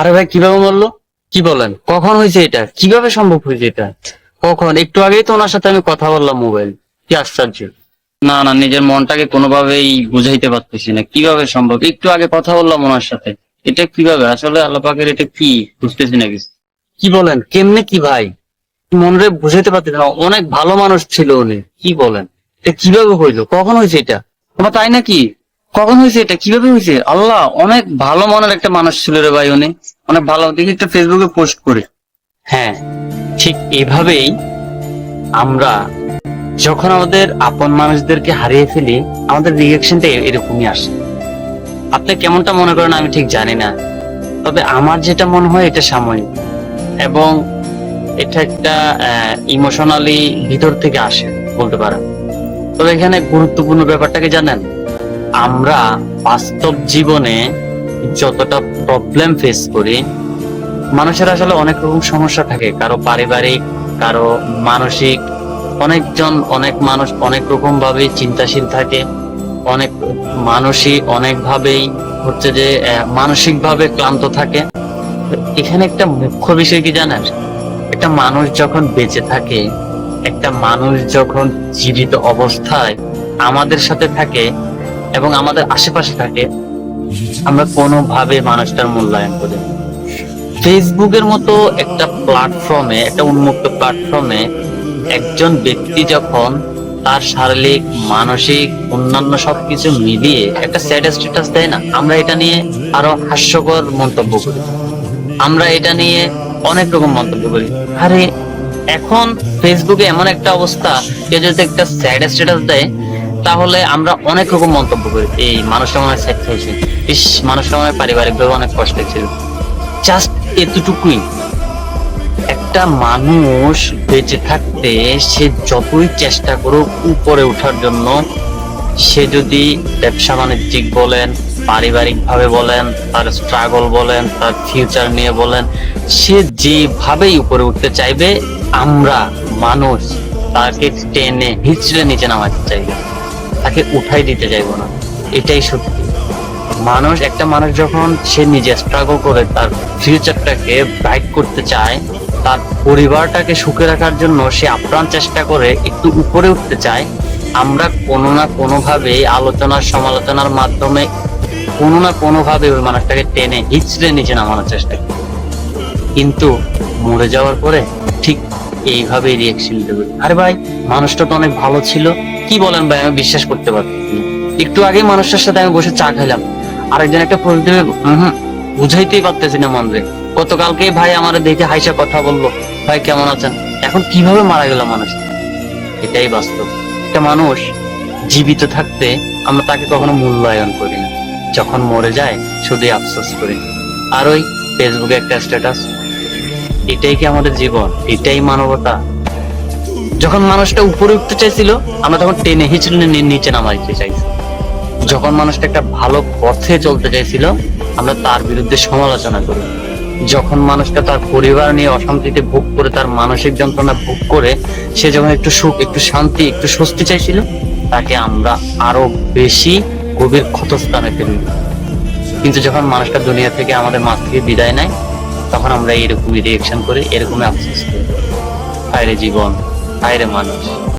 আরে ভাই কীভাবে মরলো? কি বলেন? কখন হয়েছে এটা? কীভাবে সম্ভব হয়েছে এটা? কখন? একটু আগেই তো ওনার সাথে আমি কথা বললাম মোবাইল। কি আশ্চর্য। না না নিজের মনটাকে কোনোভাবেই বুঝাইতে পারতেছি না। কীভাবে সম্ভব? একটু আগে কথা বললাম ওনার সাথে। এটা কীভাবে? আসলে আল্লাহ পাকের এটা কি? বুঝতেছি না কিছু। কি বলেন? কেমনে কি ভাই? মনরে বুঝাইতে পারতেছি না। অনেক ভালো মানুষ ছিল উনি। কি বলেন? এটা কীভাবে হইল? কখন হয়েছে এটা? তোমার তাই নাকি? কখন হয়েছে এটা? কীভাবে হয়েছে? আল্লাহ অনেক ভালো মনের একটা মানুষ ছিল রে ভাই উনি। অনেক ভালো। দেখি একটা ফেসবুকে পোস্ট করে। হ্যাঁ ঠিক এভাবেই আমরা যখন আমাদের আপন মানুষদেরকে হারিয়ে ফেলি, আমাদের রিয়েকশনটা এরকমই আসে। আপনি কেমনটা মনে করেন আমি ঠিক জানি না। তবে আমার যেটা মনে হয় এটা সাময়িক। এবং এটা একটা ইমোশনালি ভিতর থেকে আসে, বলতে পারেন। তবে এখানে গুরুত্বপূর্ণ ব্যাপারটাকে জানেন আমরা বাস্তব জীবনে যতটা প্রবলেম ফেস করি, মানুষের আসলে অনেক রকম সমস্যা থাকে। কারও পারিবারিক, কারও মানসিক, অনেকজন অনেক মানুষ অনেক রকম ভাবে চিন্তাশীল থাকে। অনেক মানুষই অনেকভাবেই হচ্ছে যে মানসিক ভাবে ক্লান্ত থাকে। এখানে একটা মুখ্য বিষয় কি জানেন? একটা মানুষ যখন বেঁচে থাকে, একটা মানুষ যখন জীবিত অবস্থায় আমাদের সাথে থাকে এবং আমাদের আশেপাশে থাকে, আমরা কোনোভাবে মানুষটার মূল্যায়ন করি ফেসবুকের মতো একটা প্ল্যাটফর্মে একটা উন্মুক্ত প্ল্যাটফর্মে একজন ব্যক্তি যখন তার শারীরিক, মানসিক, অন্যান্য সবকিছু মিলিয়ে একটা স্যাড স্ট্যাটাস দেয় না, আমরা এটা নিয়ে আরও হাস্যকর মন্তব্য করি। আমরা এটা নিয়ে অনেক রকম মন্তব্য করি। আরে, এখন ফেসবুকে এমন একটা অবস্থা, কেউ যদি একটা স্যাড স্ট্যাটাস দেয় তাহলে আমরা অনেক রকম মন্তব্য করি। এই মানুষটা মনে হয় স্যাড হয়েছে ইস মানুষটা মনে হয় পারিবারিক ভাবে অনেক কষ্ট ছিল। জাস্ট এতটুকুই। একটা মানুষ বেঁচে থাকতে সে যতই চেষ্টা করুক উপরে ওঠার জন্য, সে যদি ব্যবসা বাণিজ্যিক বলেন পারিবারিক ভাবে বলেন, তার স্ট্রাগল বলেন, তার ফিউচার নিয়ে বলেন, সে যেভাবেই উপরে উঠতে চাইবে, আমরা মানুষ তাকে টেনে হিচড়ে নিচে নামাতে চাইবে। তাকে উঠাই দিতে চাইব না। এটাই সত্যি। মানুষ, একটা মানুষ যখন সে নিজে স্ট্রাগল করে, তার ফিউচারটাকে ব্রাইট করতে চায়, তার পরিবারটাকে সুখে রাখার জন্য সে আপ্রাণ চেষ্টা করে একটু উপরে উঠতে চায়, আমরা কোনো না কোনোভাবে আলোচনার, সমালোচনার মাধ্যমে কোনো না কোনোভাবে ওই মানুষটাকে টেনে, হিচড়ে নিচে নামানোর চেষ্টা কিন্তু মরে যাওয়ার পরে ঠিক এইভাবেই রিয়েকশন দেবে। আরে ভাই, মানুষটা তো অনেক ভালো ছিল। কি বলেন ভাই, আমি বিশ্বাস করতে পারছি একটু আগে মানুষটার সাথে আমি বসে চা খাইলাম। আরেকজন একটা পোস্ট দেবে বুঝাইতেই পারতেছি না মন রে। গতকালকে ভাই আমার দেখে হাইসা কথা বলল, ভাই, কেমন আছেন? এখন কীভাবে মারা গেল মানুষ? এটাই বাস্তব। একটা মানুষ জীবিত থাকতে আমরা তাকে কখনো মূল্যায়ন করি না। যখন মরে যায়, শুধুই আফসোস করি। আর ওই ফেসবুকে একটা স্ট্যাটাস এটাই কি আমাদের জীবন? এটাই মানবতা? যখন মানুষটা উপরে উঠতে চাইছিল, আমরা তখন টেনে হিচড়ে নিচে নামাইতে চাইছি। যখন মানুষটা একটা ভালো পথে চলতে চাইছিল, আমরা তার বিরুদ্ধে সমালোচনা করি। যখন মানুষটা তার পরিবার নিয়ে অশান্তিতে ভোগ করে, তার মানসিক যন্ত্রণা ভোগ করে, সে যখন একটু সুখ, একটু শান্তি, একটু স্বস্তি চাইছিল, তাকে আমরা আরও বেশি গভীর ক্ষতস্থানে ফেলি কিন্তু যখন মানুষটা দুনিয়া থেকে আমাদের মাছ থেকে বিদায় নেয় তখন আমরা এরকমই রিয়েকশন করি এরকমই আফসোস করি। হায়রে জীবন হায়রে মানুষ।